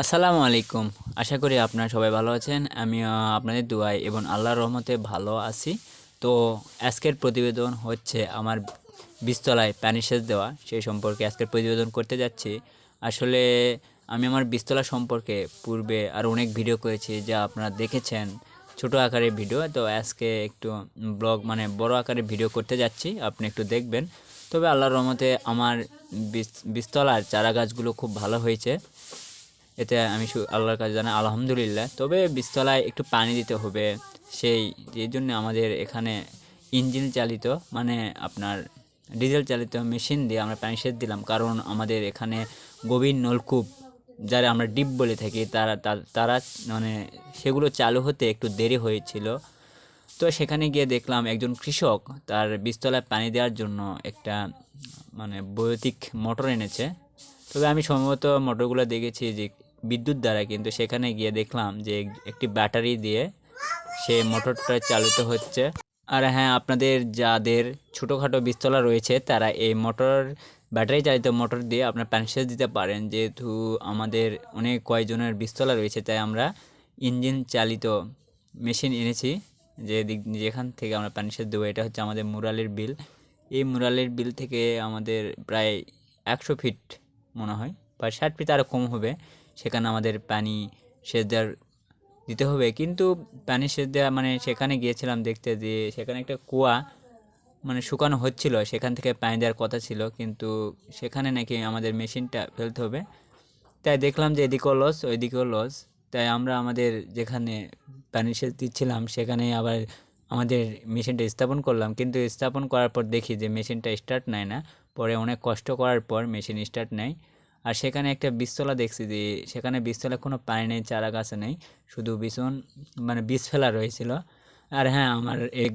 আসসালামু আলাইকুম। আশা করি আপনারা সবাই ভালো আছেন। আমি আপনাদের দুয়াই এবং আল্লাহর রহমতে ভালো আছি। তো আজকের প্রতিবেদন হচ্ছে আমার বিস্তলায় পানি দেওয়া। সেই সম্পর্কে আজকের প্রতিবেদন করতে যাচ্ছি। আসলে আমি আমার বিস্তলা সম্পর্কে পূর্বে আর অনেক ভিডিও করেছি, যা আপনারা দেখেছেন। ছোট আকারের ভিডিও। তো আজকে একটু ব্লগ মানে বড় আকারের ভিডিও করতে যাচ্ছি। আপনি একটু দেখবেন। তবে আল্লাহর রহমতে আমার বীজতলার চারা গাছগুলো খুব ভালো হয়েছে। এতে আমি আল্লাহর কাছে জানাই, আলহামদুলিল্লাহ। তবে বীজতলায় একটু পানি দিতে হবে, সেই এই জন্য আমাদের এখানে ইঞ্জিন চালিত মানে আপনার ডিজেল চালিত মেশিন দিয়ে আমরা পানি সেচ দিলাম। কারণ আমাদের এখানে গভীর নলকূপ, যারা আমরা ডিপ বলে থাকি, তারা তারা মানে সেগুলো চালু হতে একটু দেরি হয়েছিল। তো সেখানে গিয়ে দেখলাম একজন কৃষক, তার বীজতলায় পানি দেওয়ার জন্য একটা মানে বৈদ্যুতিক মোটর এনেছে। তবে আমি সম্ভবত মোটরগুলো দেখেছি যে বিদ্যুৎ দ্বারা, কিন্তু সেখানে গিয়ে দেখলাম যে একটি ব্যাটারি দিয়ে সে মোটরটা চালিত হচ্ছে। আর হ্যাঁ আপনাদের যাদের ছোটোখাটো বীজতলা রয়েছে, তারা এই মোটর, ব্যাটারি চালিত মোটর দিয়ে আপনার পানি সেচ দিতে পারেন। যেহেতু আমাদের অনেক কয়েকজনের বীজতলা রয়েছে, তাই আমরা ইঞ্জিন চালিত মেশিন এনেছি। যে দিক, যেখান থেকে আমরা পানি সেচ দেবো, এটা হচ্ছে আমাদের মুরালের বিল। এই মুরালের বিল থেকে আমাদের প্রায় একশো ফিট মনে হয়। বা ষাট ফিট আরও কম হবে। সেখানে আমাদের পানি সেচ দেওয়ার দিতে হবে। কিন্তু পানি সেচ দেওয়া মানে সেখানে গিয়েছিলাম দেখতে যে সেখানে একটা কুয়া মানে শুকানো হচ্ছিল। সেখান থেকে পানি দেওয়ার কথা ছিল। কিন্তু সেখানে নাকি আমাদের মেশিনটা ফেলতে হবে। তাই দেখলাম যে এদিকেও লস ওইদিকেও লস তাই আমরা আমাদের যেখানে পানি সেচ দিচ্ছিলাম, সেখানে আবার আমাদের মেশিনটা স্থাপন করলাম। কিন্তু স্থাপন করার পর দেখি যে মেশিনটা স্টার্ট নেয় না। পরে অনেক কষ্ট করার পর মেশিন স্টার্ট নেয়। আর সেখানে একটা বিস্তলা দেখছি যে, সেখানে বিস্তলা কোনো পানি নেই চারা গাছে নেই, শুধু ভীষণ মানে বিষ ফেলা রয়েছিল। আর হ্যাঁ আমার এক